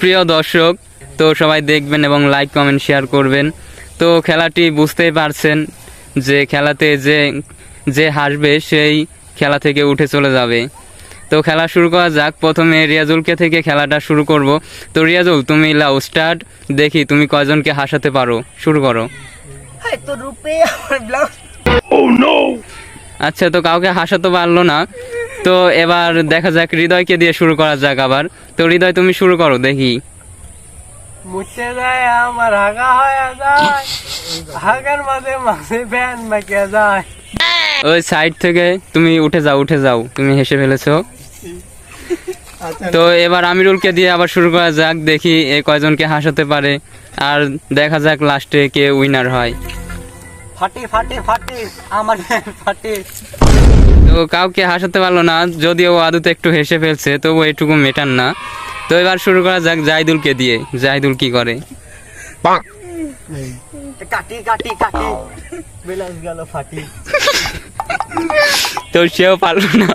প্রিয় দর্শক তো সবাই দেখবেন এবং লাইক কমেন্ট শেয়ার করবেন। তো খেলাটি বুঝতেই পারছেন যে খেলাতে যে যে হাসবে সেই খেলা থেকে উঠে চলে যাবে। তো খেলা শুরু করা যাক। প্রথমে রিয়াজুলকে থেকে খেলাটা শুরু করব। তো রিয়াজুল তুমি লাও স্টার্ট দেখি তুমি কয়জনকে হাসাতে পারো। শুরু করো। হাই তো রূপে আমার ব্লাউজ আচ্ছা তো কাউকে হাসাতে পারল না। তো এবার দেখা যাক হৃদয়কে দিয়ে শুরু করা যাক আবার। তো হৃদয় তুমি শুরু করো দেখি। মুছে যায় আমার হাগা হয়ে যায়। হাগার মাঝে মাঝে ফ্যান মাকে যায়। ওই সাইড থেকে তুমি উঠে যাও উঠে যাও। তুমি হেসে ফেলেছো। তো এবার আমিরুলকে দিয়ে আবার শুরু করা যাক দেখি এ কয়জনকে হাসাতে পারে। আর দেখা যাক লাস্টে কে উইনার হয়। ফাটে ফাটে ফাটে আমার ফাটে। তো কাউকে হাসাতে পারল না যদিও আদুতে একটু হেসে ফেলছে তবু এটুকু মেটান না। তো এবার শুরু করা যাক জাহিদুলকে দিয়ে জাহিদুল কি করে? কাটি কাটি কাটি। ব্লাউজ গেল ফাটি। তো সেও পারল না।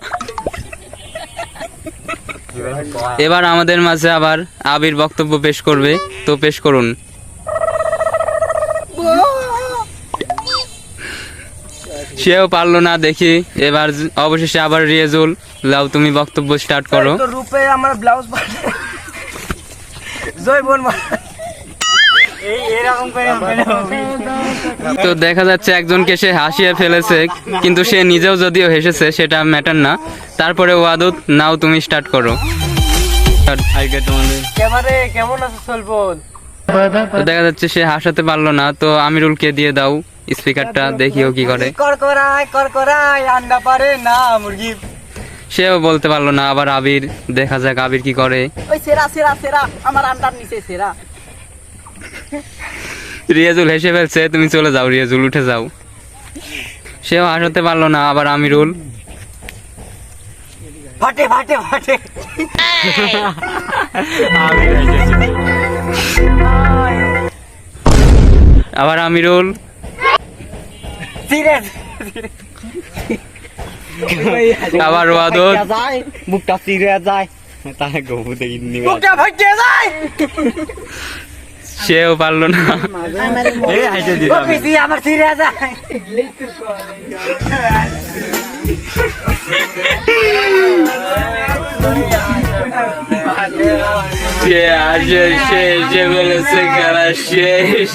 এবার আমাদের মাঝে আবার আবির বক্তব্য পেশ করবে তো পেশ করুন। সেও পারল না দেখি। এবার অবশেষে আবার রিয়েজুল। লাও তুমি বক্তব্য স্টার্ট করো। রূপে আমার ব্লাউজ জয় বোন তো দেখা যাচ্ছে একজনকে সে হাসিয়ে ফেলেছে কিন্তু সে নিজেও যদিও হেসেছে সেটা ম্যাটার না। তারপরে ওয়াদুত নাও তুমি স্টার্ট করো। কেমন আছে দেখা যাচ্ছে সে হাসাতে পারল না তো আমিরুলকে দিয়ে দাও। স্পিকারটা দেখিও কি করে। আন্ডা পারে না মুরগি। সেও বলতে পারল না আবার আবির দেখা যাক আবির কি করে। ওই সেরা সেরা সেরা আমার আন্ডার নিচে সেরা। রিয়াজুল হেসে ফেলছে তুমি চলে যাও রিয়াজুল উঠে যাও। সেও হাসতে পারল না আবার আমিরুল। ফাটে ফাটে ফাটে। আবার আমিরুল। সিরিয়াস আবার ওয়াদত যায়। বুকটা সিরিয়াস যায়। তাহলে গবু দেখি বুকটা ফাটে যায়। সেও পারল না। আমার সিরিয়াস যায়। সে আসে সে সে বলেছে খেলা শেষ?